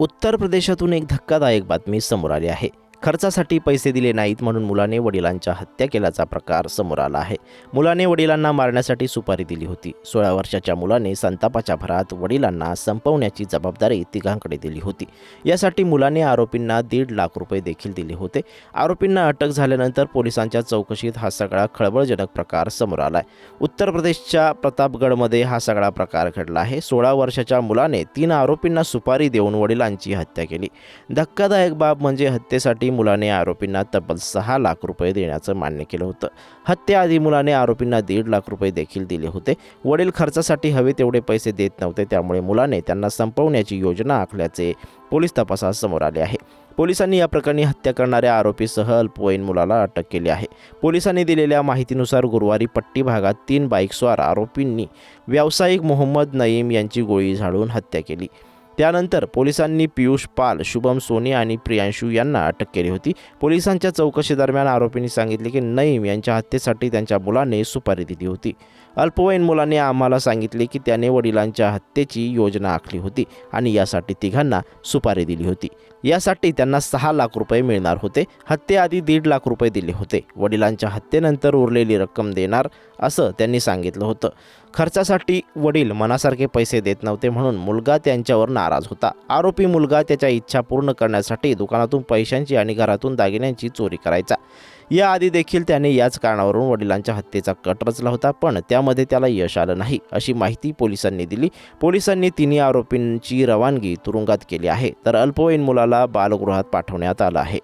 उत्तर प्रदेशातून एक धक्कादायक बातमी समोर आली आहे. खर्चासाठी पैसे दिले नाहीत म्हणून मुलाने वडिलांच्या हत्या केल्याचा प्रकार समोर आला आहे. मुलाने वडिलांना मारण्यासाठी सुपारी दिली होती. सोळा वर्षाच्या मुलाने संतापाच्या भरात वडिलांना संपवण्याची जबाबदारी तिघांकडे दिली होती. यासाठी मुलाने आरोपींना दीड लाख रुपये देखील दिले होते. आरोपींना अटक झाल्यानंतर पोलिसांच्या चौकशीत हा सगळा खळबळजनक प्रकार समोर आला आहे उत्तर प्रदेशच्या प्रतापगडमध्ये हा सगळा प्रकार घडला आहे. सोळा वर्षाच्या मुलाने तीन आरोपींना सुपारी देऊन वडिलांची हत्या केली. धक्कादायक बाब म्हणजे हत्येसाठी मुलाने आरोपींना तब्बल सहा लाख रुपये देण्याचं मान्य केलं होतं. हत्येआधी मुलाने आरोपींना दीड लाख रुपये देखील दिले होते. वडील खर्चासाठी हवे तेवढे पैसे देत नव्हते त्यामुळे मुलाने त्यांना संपवण्याची योजना आखल्याचे पोलीस तपासात समोर आले आहे. पोलिसांनी या प्रकरणी हत्या करणाऱ्या आरोपीसह अल्पवयीन मुलाला अटक केली आहे. पोलिसांनी दिलेल्या माहितीनुसार गुरुवारी पट्टी भागात तीन बाईकस्वार आरोपींनी व्यावसायिक मोहम्मद नईम यांची गोळी झाडून हत्या केली. त्यानंतर पोलिसांनी पियुष पाल शुभम सोनी आणि प्रियांशू यांना अटक केली होती. पोलिसांच्या चौकशीदरम्यान आरोपींनी सांगितले की नईम यांच्या हत्येसाठी त्यांच्या मुलाने सुपारी दिली होती. अल्पवयीन मुलाने आम्हाला सांगितले की त्याने वडिलांच्या हत्येची योजना आखली होती आणि यासाठी तिघांना सुपारी दिली होती. यासाठी त्यांना सहा लाख रुपये मिळणार होते. हत्येआधी दीड लाख रुपये दिले होते. वडिलांच्या हत्येनंतर उरलेली रक्कम देणार असं त्यांनी सांगितलं होतं. खर्चासाठी वडील मनासारखे पैसे देत नव्हते म्हणून मुलगा त्यांच्यावर नाराज होता. आरोपी मुलगा त्याच्या इच्छा पूर्ण करण्यासाठी दुकानातून पैशांची आणि घरातून दागिन्यांची चोरी करायचा. याआधी देखील त्याने याच कारणावरून वडिलांच्या हत्येचा कट रचला होता पण त्यामध्ये त्याला यश आलं नाही अशी माहिती पोलिसांनी दिली. पोलिसांनी तिन्ही आरोपींची रवानगी तुरुंगात केली आहे तर अल्पवयीन मुलाला बालगृहात पाठवण्यात आलं आहे.